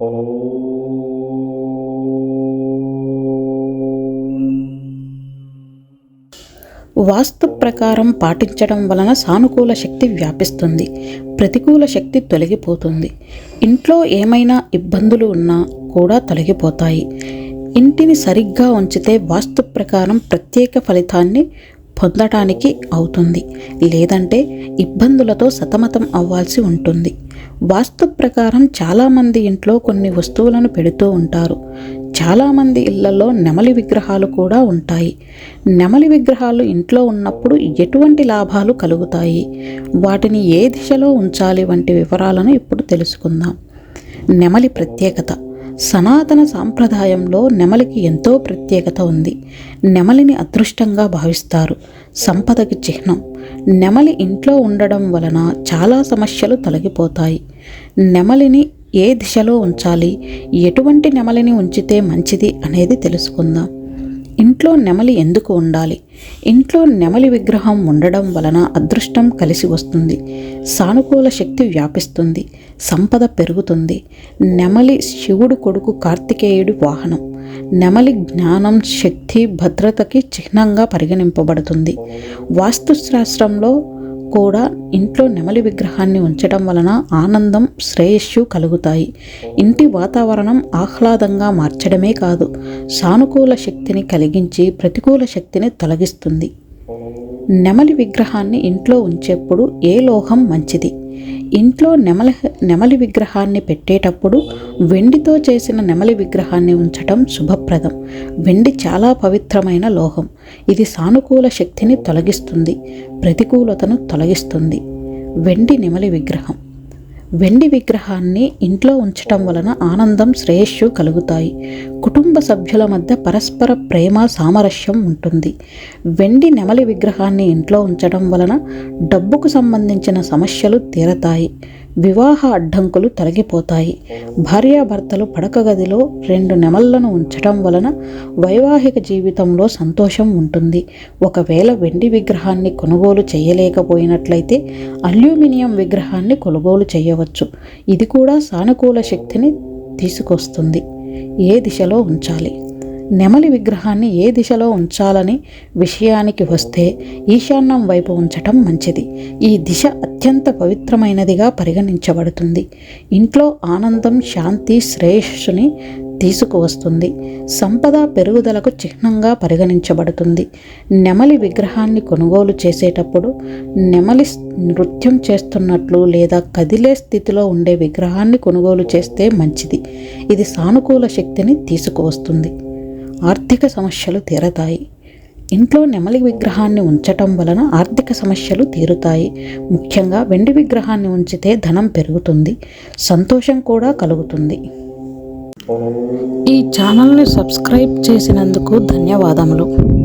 వాస్తు ప్రకారం పాటించడం వలన సానుకూల శక్తి వ్యాపిస్తుంది. ప్రతికూల శక్తి తొలగిపోతుంది. ఇంట్లో ఏమైనా ఇబ్బందులు ఉన్నా కూడా తొలగిపోతాయి. ఇంటిని సరిగ్గా ఉంచితే వాస్తు ప్రకారం ప్రత్యేక ఫలితాన్ని పొందటానికి అవుతుంది. లేదంటే ఇబ్బందులతో సతమతం అవ్వాల్సి ఉంటుంది. వాస్తు ప్రకారం చాలామంది ఇంట్లో కొన్ని వస్తువులను పెడుతూ ఉంటారు. చాలామంది ఇళ్ళలో నెమలి విగ్రహాలు కూడా ఉంటాయి. నెమలి విగ్రహాలు ఇంట్లో ఉన్నప్పుడు ఎటువంటి లాభాలు కలుగుతాయి? వాటిని ఏ దిశలో ఉంచాలి? వంటి వివరాలను ఇప్పుడు తెలుసుకుందాం. నెమలి ప్రత్యేకత. సనాతన సాంప్రదాయంలో నెమలికి ఎంతో ప్రత్యేకత ఉంది. నెమలిని అదృష్టంగా భావిస్తారు. సంపదకి చిహ్నం. నెమలి ఇంట్లో ఉండడం వలన చాలా సమస్యలు తొలగిపోతాయి. నెమలిని ఏ దిశలో ఉంచాలి? ఎటువంటి నెమలిని ఉంచితే మంచిది అనేది తెలుసుకుందాం. ఇంట్లో నెమలి ఎందుకు ఉండాలి? ఇంట్లో నెమలి విగ్రహం ఉండడం వలన అదృష్టం కలిసి వస్తుంది. సానుకూల శక్తి వ్యాపిస్తుంది. సంపద పెరుగుతుంది. నెమలి శివుడు కొడుకు కార్తికేయుడి వాహనం. నెమలి జ్ఞానం శక్తి భద్రతకి చిహ్నంగా పరిగణింపబడుతుంది. వాస్తుశాస్త్రంలో కూడా ఇంట్లో నెమలి విగ్రహాన్ని ఉంచడం వలన ఆనందం శ్రేయస్సు కలుగుతాయి. ఇంటి వాతావరణం ఆహ్లాదంగా మార్చడమే కాదు సానుకూల శక్తిని కలిగించి ప్రతికూల శక్తిని తొలగిస్తుంది. నెమలి విగ్రహాన్ని ఇంట్లో ఉంచేప్పుడు ఏ లోహం మంచిది? ఇంట్లో నెమలి నెమలి విగ్రహాన్ని పెట్టేటప్పుడు వెండితో చేసిన నెమలి విగ్రహాన్ని ఉంచటం శుభప్రదం. వెండి చాలా పవిత్రమైన లోహం. ఇది సానుకూల శక్తిని తొలగిస్తుంది ప్రతికూలతను తొలగిస్తుంది. వెండి నెమలి విగ్రహం. వెండి విగ్రహాన్ని ఇంట్లో ఉంచటం వలన ఆనందం శ్రేయస్సు కలుగుతాయి. కుటుంబ సభ్యుల మధ్య పరస్పర ప్రేమ సామరస్యం ఉంటుంది. వెండి నెమలి విగ్రహాన్ని ఇంట్లో ఉంచడం వలన డబ్బుకు సంబంధించిన సమస్యలు తీరతాయి. వివాహ అడ్డంకులు తొలగిపోతాయి. భార్యాభర్తలు పడక గదిలో రెండు నెమళ్ళను ఉంచటం వలన వైవాహిక జీవితంలో సంతోషం ఉంటుంది. ఒకవేళ వెండి విగ్రహాన్ని కొనుగోలు చేయలేకపోయినట్లయితే అల్యూమినియం విగ్రహాన్ని కొనుగోలు చేయవచ్చు. ఇది కూడా సానుకూల శక్తిని తీసుకొస్తుంది. ఏ దిశలో ఉంచాలి? నెమలి విగ్రహాన్ని ఏ దిశలో ఉంచాలని విషయానికి వస్తే ఈశాన్యం వైపు ఉంచటం మంచిది. ఈ దిశ అత్యంత పవిత్రమైనదిగా పరిగణించబడుతుంది. ఇంట్లో ఆనందం శాంతి శ్రేయస్సుని తీసుకువస్తుంది. సంపద పెరుగుదలకు చిహ్నంగా పరిగణించబడుతుంది. నెమలి విగ్రహాన్ని కొనుగోలు చేసేటప్పుడు నెమలి నృత్యం చేస్తున్నట్లు లేదా కదిలే స్థితిలో ఉండే విగ్రహాన్ని కొనుగోలు చేస్తే మంచిది. ఇది సానుకూల శక్తిని తీసుకువస్తుంది. ఆర్థిక సమస్యలు తీరతాయి. ఇంట్లో నెమలి విగ్రహాన్ని ఉంచటం వలన ఆర్థిక సమస్యలు తీరుతాయి. ముఖ్యంగా వెండి విగ్రహాన్ని ఉంచితే ధనం పెరుగుతుంది సంతోషం కూడా కలుగుతుంది. ఈ ఛానల్ని సబ్స్క్రైబ్ చేసినందుకు ధన్యవాదములు.